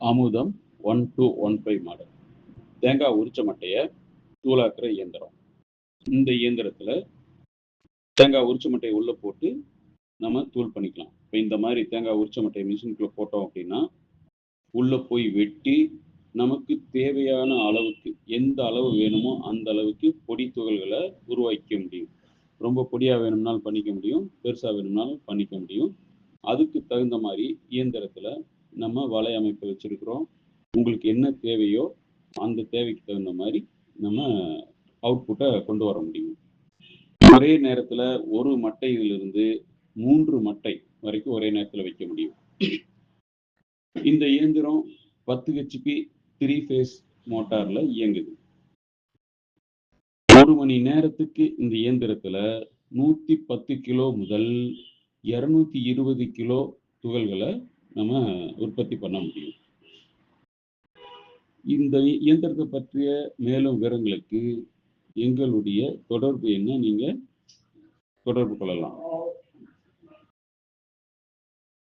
Amudham one two one five model. தேங்காய் உரிச்ச மட்டையை தூளாக்குற இயந்திரம். இந்த இயந்திரத்தில் தேங்காய் உரிச்ச மட்டையை உள்ளே போட்டு நம்ம தூள் பண்ணிக்கலாம். இப்போ இந்த மாதிரி தேங்காய் உரிச்ச மட்டையை மிஷினுக்குள்ளே போட்டோம் அப்படின்னா உள்ளே போய் வெட்டி நமக்கு தேவையான அளவுக்கு எந்த அளவு வேணுமோ அந்த அளவுக்கு பொடி துகள்களை உருவாக்க முடியும். ரொம்ப பொடியாக வேணும்னாலும் பண்ணிக்க முடியும் பெருசாக வேணும்னாலும் பண்ணிக்க முடியும். அதுக்கு தகுந்த மாதிரி இயந்திரத்தில் நம்ம வலை அமைப்பு வச்சிருக்கிறோம். உங்களுக்கு என்ன தேவையோ அந்த தேவைக்கு தகுந்த மாதிரி நம்ம அவுட்புட்டை கொண்டு வர முடியும். ஒரே நேரத்தில் ஒரு மட்டையிலிருந்து மூன்று மட்டை வரைக்கும் ஒரே நேரத்தில் வைக்க முடியும். இந்த இயந்திரம் பத்து ஹெச்பி த்ரீ ஃபேஸ் மோட்டாரில் இயங்குது. ஒரு மணி நேரத்துக்கு இந்த இயந்திரத்தில் நூற்றி பத்து கிலோ முதல் இரநூத்தி இருபது கிலோ துகள்களை நம்ம உற்பத்தி பண்ண முடியும். இந்த இயந்திரத்தை பற்றிய மேலும் விவரங்களுக்கு எங்களுடைய தொடர்பு என்ன? நீங்கள் தொடர்பு கொள்ளலாம்.